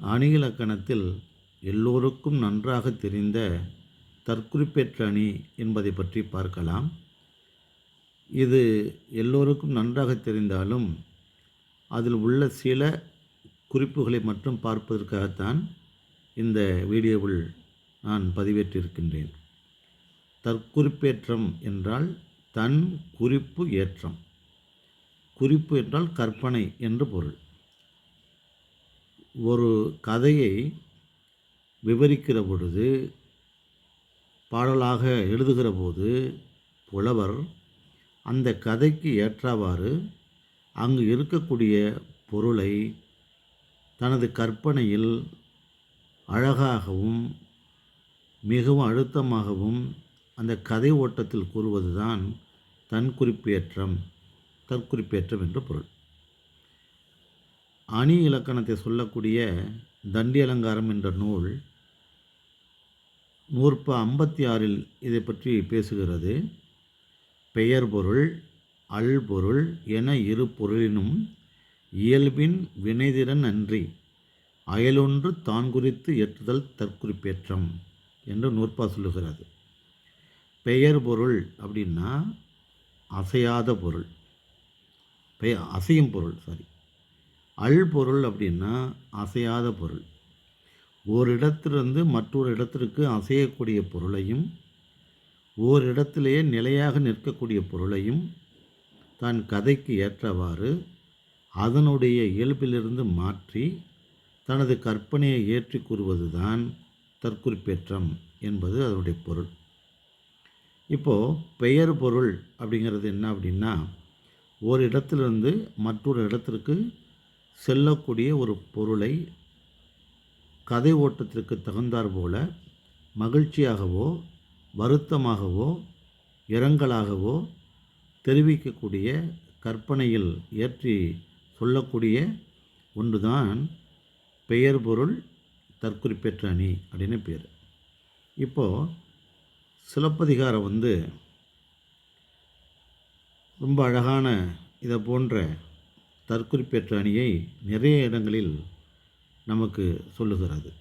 அணி இலக்கணத்தில் எல்லோருக்கும் நன்றாக தெரிந்த தற்குறிப்பேற்ற அணி என்பதை பற்றி பார்க்கலாம். இது எல்லோருக்கும் நன்றாக தெரிந்தாலும் அதில் உள்ள சில குறிப்புகளை மட்டும் பார்ப்பதற்காகத்தான் இந்த வீடியோவில் நான் பதிவேற்றிருக்கின்றேன். தற்குறிப்பேற்றம் என்றால் தன் குறிப்பு ஏற்றம். குறிப்பு என்றால் கற்பனை என்று பொருள். ஒரு கதையை விவரிக்கிற பொழுது பாடலாக எழுதுகிற போது புலவர் அந்த கதைக்கு ஏற்றவாறு அங்கு இருக்கக்கூடிய பொருளை தனது கற்பனையில் அழகாகவும் மிகவும் அழுத்தமாகவும் அந்த கதை ஓட்டத்தில் கூறுவதுதான் தன் குறிப்பேற்றம் தற்குறிப்பேற்றம் என்று பொருள். அணி இலக்கணத்தை சொல்லக்கூடிய தண்டி அலங்காரம் என்ற நூல் நூற்ப ஐம்பத்தி ஆறில் இதை பற்றி பேசுகிறது. பெயர் பொருள் அல்பொருள் என இரு பொருளினும் இயல்பின் வினைதிறன் அன்றி அயலொன்று தான் குறித்து ஏற்றுதல் தற்குறிப்பேற்றம் என்று நூற்பா சொல்லுகிறது. பெயர் பொருள் அப்படின்னா அசையாத பொருள். பெய அசையும் பொருள் சாரி அல் பொருள் அப்படின்னா அசையாத பொருள். ஓரிடத்திலிருந்து மற்றொரு இடத்திற்கு அசையக்கூடிய பொருளையும் ஓரிடத்திலேயே நிலையாக நிற்கக்கூடிய பொருளையும் தான் கதைக்கு ஏற்றவாறு அதனுடைய இயல்பிலிருந்து மாற்றி தனது கற்பனையை ஏற்றி கூறுவதுதான் தற்குறிப்பேற்றம் என்பது அதனுடைய பொருள். இப்போது பெயர் பொருள் அப்படிங்கிறது என்ன அப்படின்னா ஒரு இடத்திலிருந்து மற்றொரு இடத்திற்கு செல்லக்கூடிய ஒரு பொருளை கதை ஓட்டத்திற்கு தகுந்தாற்போல் மகிழ்ச்சியாகவோ வருத்தமாகவோ இரங்கலாகவோ தெரிவிக்கக்கூடிய கற்பனையில் ஏற்றி சொல்லக்கூடிய ஒன்றுதான் பெயர் பொருள் தற்குறிப்பேற்ற அணி அப்படின்னு பேர். இப்போது சிலப்பதிகாரம் வந்து ரொம்ப அழகான இதை போன்ற தற்குறிப்பேற்ற அணியை நிறைய இடங்களில் நமக்கு சொல்லுகிறது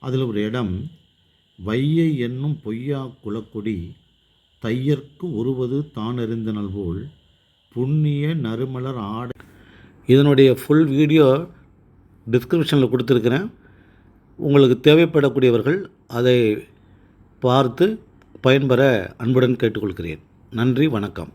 அதில் ஒரு இடம் வையை என்னும் பொய்யா குலக்கொடி தையற்கு உருவது தானறிந்தனல் போல் புண்ணிய நறுமலர் ஆடை. இதனுடைய ஃபுல் வீடியோ டிஸ்கிரிப்ஷனில் கொடுத்துருக்குறேன். உங்களுக்கு தேவைப்படக்கூடியவர்கள் அதை பார்த்து பயன்பெற அன்புடன் கேட்டுக்கொள்கிறேன். நன்றி வணக்கம்.